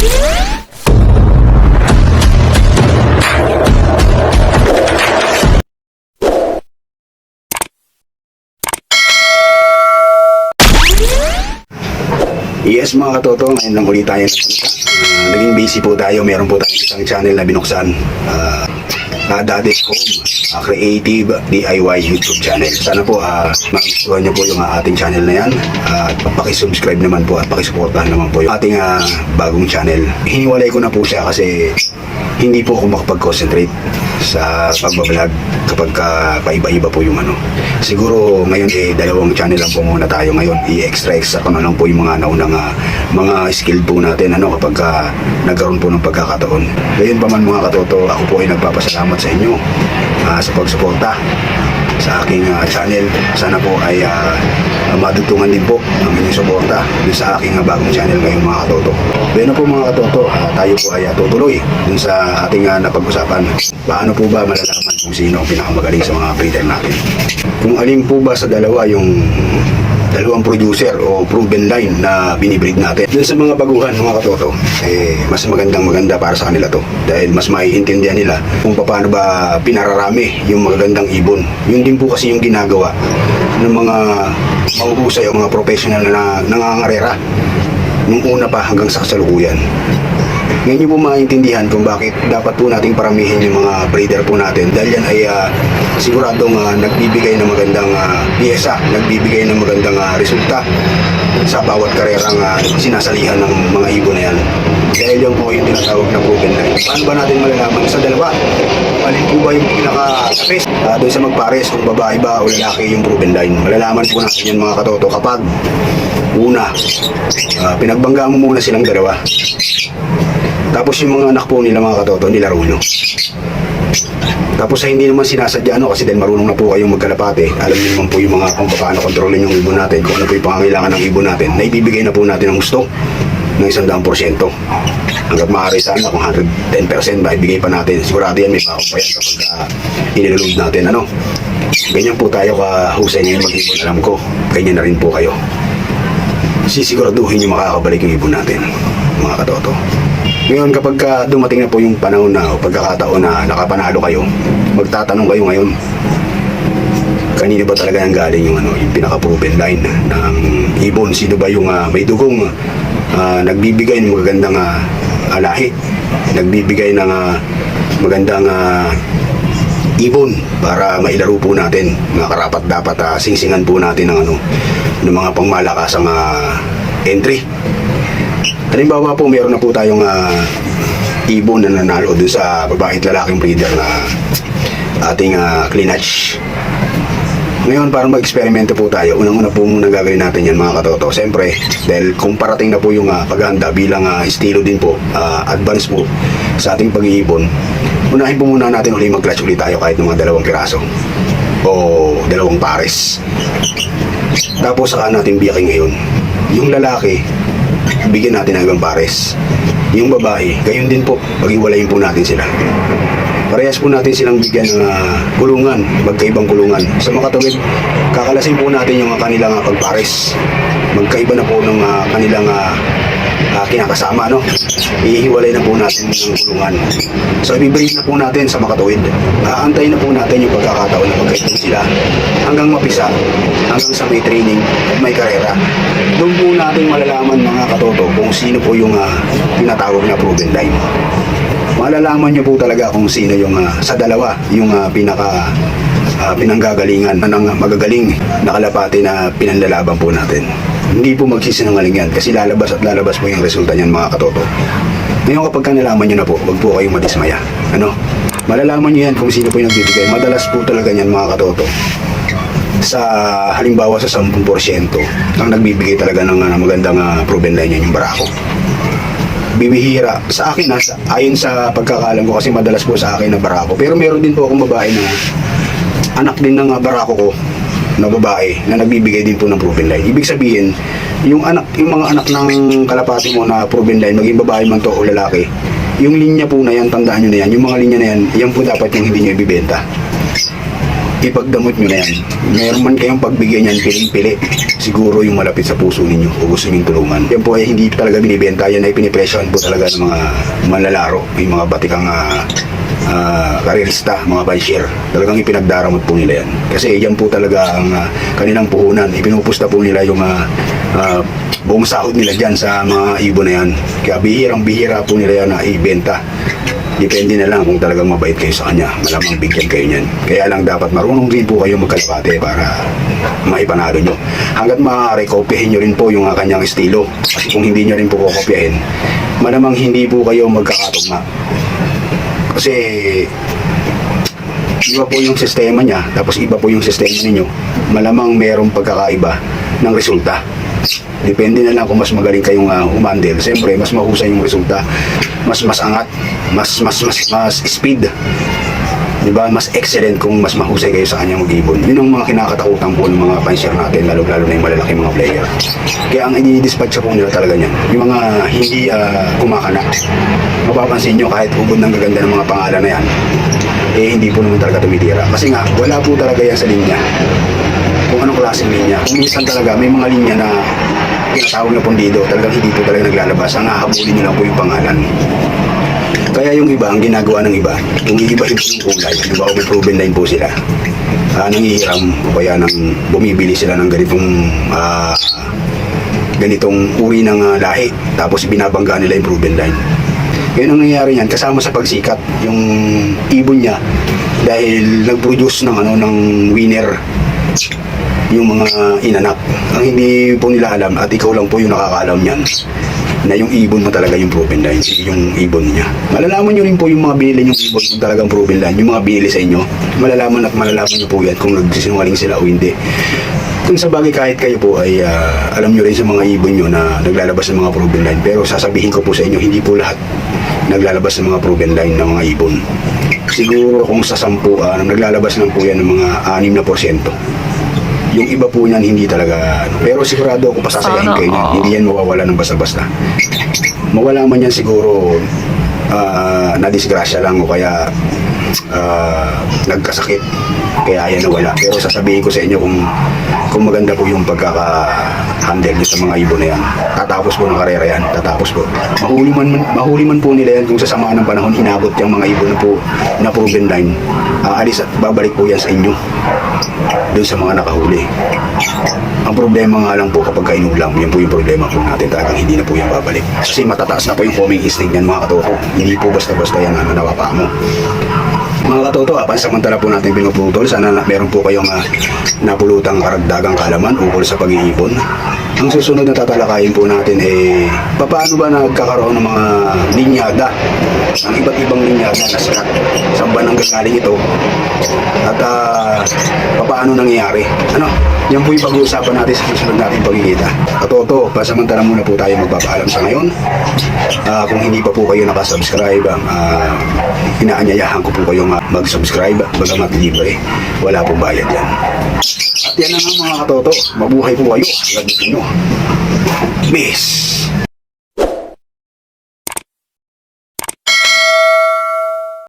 Yes mga katoto, ngayon lang ulit tayo nagpunta. Ah, naging busy po tayo, meron po tayong isang channel na binuksan. Uh, uh, Daddy's Home, ah, Creative DIY YouTube channel. Sana po uh, magustuhan niyo po yung ah, ating channel na yan. Ah, At pakisubscribe naman po at pakisuportahan naman po yung ating ah, bagong channel. Hiniwalay ko na po siya kasi hindi po ako makapag-concentrate sa pagbablog kapag ka paiba-iba po yung ano. Siguro ngayon eh dalawang channel lang po muna tayo ngayon. I-extra-extra ko na lang po yung mga naunang ah, mga skill po natin ano kapag ka nagkaroon po ng pagkakataon. Ngayon pa man mga katoto, ako po ay nagpapasalamat sa inyo ah, sa pagsuporta sa aking ah, channel. Sana po ay ah, madugtungan din po ang inyong suporta dun sa aking ah, bagong channel ngayong mga katoto. Bueno po mga katoto, ah, tayo po ay ah, tutuloy dun sa ating ah, napag-usapan. Paano po ba malalaman kung sino ang pinakamagaling sa mga breeder natin? Kung alin po ba sa dalawa yung dalawang producer o proven line na binibreed natin. Dun sa mga baguhan, mga katoto, eh, mas magandang maganda para sa kanila to. Dahil mas maiintindihan nila kung paano ba pinararami yung magagandang ibon. Yun din po kasi yung ginagawa ng mga mahuhusay o mga professional na nangangarera nung una pa hanggang sa kasalukuyan. Ngayon niyo po maintindihan kung bakit dapat po nating paramihin yung mga breeder po natin dahil yan ay ah, siguradong ah, nagbibigay ng magandang uh, piyesa, nagbibigay ng magandang ah, resulta sa bawat karerang ah, sinasalihan ng mga ibon na yan. Dahil yan po yung tinatawag na proven line. Paano ba natin malalaman sa dalawa? Alin po ba yung pinaka-best? Uh, doon sa magpares kung babae ba o lalaki yung proven line. Malalaman po natin yan mga katoto kapag una, ah, pinagbangga mo muna silang dalawa. Tapos yung mga anak po nila mga katoto, nilaro nyo. Tapos sa hindi naman sinasadya ano kasi dahil marunong na po kayong magkalapate, alam niyo naman po yung mga kung paano kontrolin yung ibon natin, kung ano po yung pangangailangan ng ibon natin, na ibibigay na po natin ang gusto ng isang daang porsyento. Hanggat maaari sana kung 110% maibigay pa natin. Sigurado yan may baon pa yan kapag uh, inilulog natin. Ano? Ganyan po tayo kahusay ngayon mag-ibon. Alam ko, ganyan na rin po kayo. Sisiguraduhin yung makakabalik yung ibon natin, mga katoto. Ngayon kapag ka dumating na po yung panahon na o pagkakataon na nakapanalo kayo, magtatanong kayo ngayon, kanino ba talaga ang galing yung ano, yung pinaka-proven line ng ibon? Sino ba yung ah, may dugong ah, nagbibigay ng magagandang ah, alahi, nagbibigay ng ah, magandang ah, ibon para mailaro po natin. Mga karapat dapat ah, singsingan po natin ng ano ng mga pangmalakasang ah, entry. Halimbawa po, meron na po tayong ah, ibon na nanalo dun sa babae at lalaking breeder na ating uh, cleanage. Ngayon, para mag-eksperimento po tayo, unang-una po muna gagawin natin yan mga katoto. Siyempre, dahil kung parating na po yung uh, paghahanda bilang ah, estilo din po, ah, advance po sa ating pag-iibon, unahin po muna natin ulit mag-clutch ulit tayo kahit ng mga dalawang piraso o dalawang pares. Tapos saka natin biyakin ngayon. Yung lalaki, bigyan natin ng ibang pares. Yung babae, gayon din po, pag-iwalayin po natin sila. Parehas po natin silang bigyan ng ah, kulungan, magkaibang kulungan. Sa mga kakalasin po natin yung ah, kanilang ah, pagpares. Magkaiba na po ng ah, kanilang ah, kinakasama, no? Ihiwalay na po natin ng kulungan. So, ibibigay na po natin sa makatuwid. Aantayin na po natin yung pagkakataon na magkaibang sila hanggang mapisa, hanggang sa may training at may karera. Doon po natin malalaman mga katoto kung sino po yung ah, tinatawag na proven line malalaman niyo po talaga kung sino yung ah, sa dalawa yung ah, pinaka ah, pinanggagalingan ng magagaling na kalapati na pinanlalaban po natin. Hindi po magsisinungaling yan kasi lalabas at lalabas po yung resulta niyan mga katoto. Ngayon kapag ka nalaman niyo na po, wag po kayong madismaya. Ano? Malalaman niyo yan kung sino po yung nagbibigay. Madalas po talaga yan mga katoto sa halimbawa sa 10% ang nagbibigay talaga ng ah, magandang ah, proven line yan yung barako bibihira sa akin ha, sa, ayon sa pagkakalam ko kasi madalas po sa akin na barako. Pero meron din po akong babae na anak din ng ah, barako ko na babae na nagbibigay din po ng proven line ibig sabihin yung anak yung mga anak ng kalapati mo na proven line maging babae man to o lalaki yung linya po na yan tandaan nyo na yan yung mga linya na yan yan po dapat yung hindi nyo ibibenta ipagdamot nyo na yan. Meron man kayong pagbigyan yan, piling-pili. Siguro yung malapit sa puso ninyo o gusto nyo tulungan. Yan po ay hindi talaga binibenta. Yan ay pinipresyon po talaga ng mga manlalaro. Yung mga batikang uh, karerista, mga banshir. Talagang ipinagdaramot po nila yan. Kasi yan po talaga ang ah, kanilang puhunan. Ipinupusta po nila yung ah, ah, buong sahod nila dyan sa mga ibon na yan. Kaya bihirang-bihira po nila yan na ibenta. Depende na lang kung talagang mabait kayo sa kanya. Malamang bigyan kayo niyan. Kaya lang dapat marunong rin po kayo magkalapate para maipanalo nyo. Hanggat maaari, kopyahin nyo rin po yung kanyang estilo. Kasi kung hindi nyo rin po kokopyahin, malamang hindi po kayo magkakatugma. Kasi iba po yung sistema niya, tapos iba po yung sistema ninyo, malamang merong pagkakaiba ng resulta. Depende na lang kung mas magaling kayong uh, umandel. Siyempre, mas mahusay yung resulta. Mas mas angat, mas mas mas mas speed. Di ba? Mas excellent kung mas mahusay kayo sa kanyang mag-ibon. Yun ang mga kinakatakutan po ng mga fansher natin, lalo-lalo na yung malalaki mga player. Kaya ang i-dispatch po nila talaga niyan, yung mga hindi uh, kumakana. Mapapansin nyo, kahit ubod ng gaganda ng mga pangalan na yan, eh hindi po naman talaga tumitira. Kasi nga, wala po talaga yan sa linya. Klaseng linya. Kung minsan talaga, may mga linya na tinatawag na pundido, talagang hindi po talaga naglalabas. Ang hahabulin nyo lang po yung pangalan. Kaya yung iba, ang ginagawa ng iba, kung iibahin po yung kulay, yung ba may proven line po sila, uh, nangihiram o kaya nang bumibili sila ng ganitong ah, ganitong uri ng ah, lahi, tapos binabangga nila yung proven line. Ngayon ang nangyayari niyan, kasama sa pagsikat, yung ibon niya, dahil nag-produce ng ano ng winner yung mga inanak. Ang hindi po nila alam at ikaw lang po yung nakakaalam niyan na yung ibon mo talaga yung proven line, yung ibon niya. Malalaman nyo rin po yung mga binili yung ibon kung talagang proven line, yung mga binili sa inyo. Malalaman at malalaman nyo po yan kung nagsisinungaling sila o hindi. Kung sa bagay kahit kayo po ay ah, alam nyo rin sa mga ibon nyo na naglalabas ng mga proven line, pero sasabihin ko po sa inyo, hindi po lahat naglalabas ng mga proven line ng mga ibon. Siguro kung sa sampu, ah, naglalabas lang po yan ng mga 6 na porsyento. Yung iba po niyan hindi talaga ano. Pero sigurado ako pasasayahin Sana kayo niyan. Hindi yan mawawala ng basta-basta. Mawala man yan siguro ah, na disgrasya lang o kaya ah, nagkasakit. Kaya yan nawala. Pero sasabihin ko sa inyo kung kung maganda po yung pagkaka-handle nyo sa mga ibon na yan. Tatapos po ng karera yan. Tatapos po. Mahuli man, mahuli man po nila yan kung sa samaan ng panahon inabot yung mga ibon na po na proven line. Aalis at babalik po yan sa inyo doon sa mga nakahuli. Ang problema nga lang po kapag kainulam, yan po yung problema po natin. Talagang hindi na po yan babalik. Kasi matataas na po yung foaming instinct niyan mga katoko. Hindi po basta-basta yan ano, nawapa mo. Mga katoto, ah, pansamantala po natin pinuputol. Sana na, meron po kayong uh, napulutang karagdagang kalaman ukol sa pag-iipon. Ang susunod na tatalakayin po natin eh, paano ba nagkakaroon ng mga linyada, ng iba't ibang linyada na sikat? Saan ba nanggagaling ito? At uh, paano nangyayari? Ano? Yan po yung pag-uusapan natin sa susunod natin pagkikita. Katoto, pasamantala muna po tayo magpapaalam sa ngayon. Ah, kung hindi pa po kayo nakasubscribe, uh, inaanyayahan ko po kayong ah, mag-subscribe, bagamat libre. Wala pong bayad yan. At yan na nga mga katoto, mabuhay po kayo. Gusto nyo. Peace!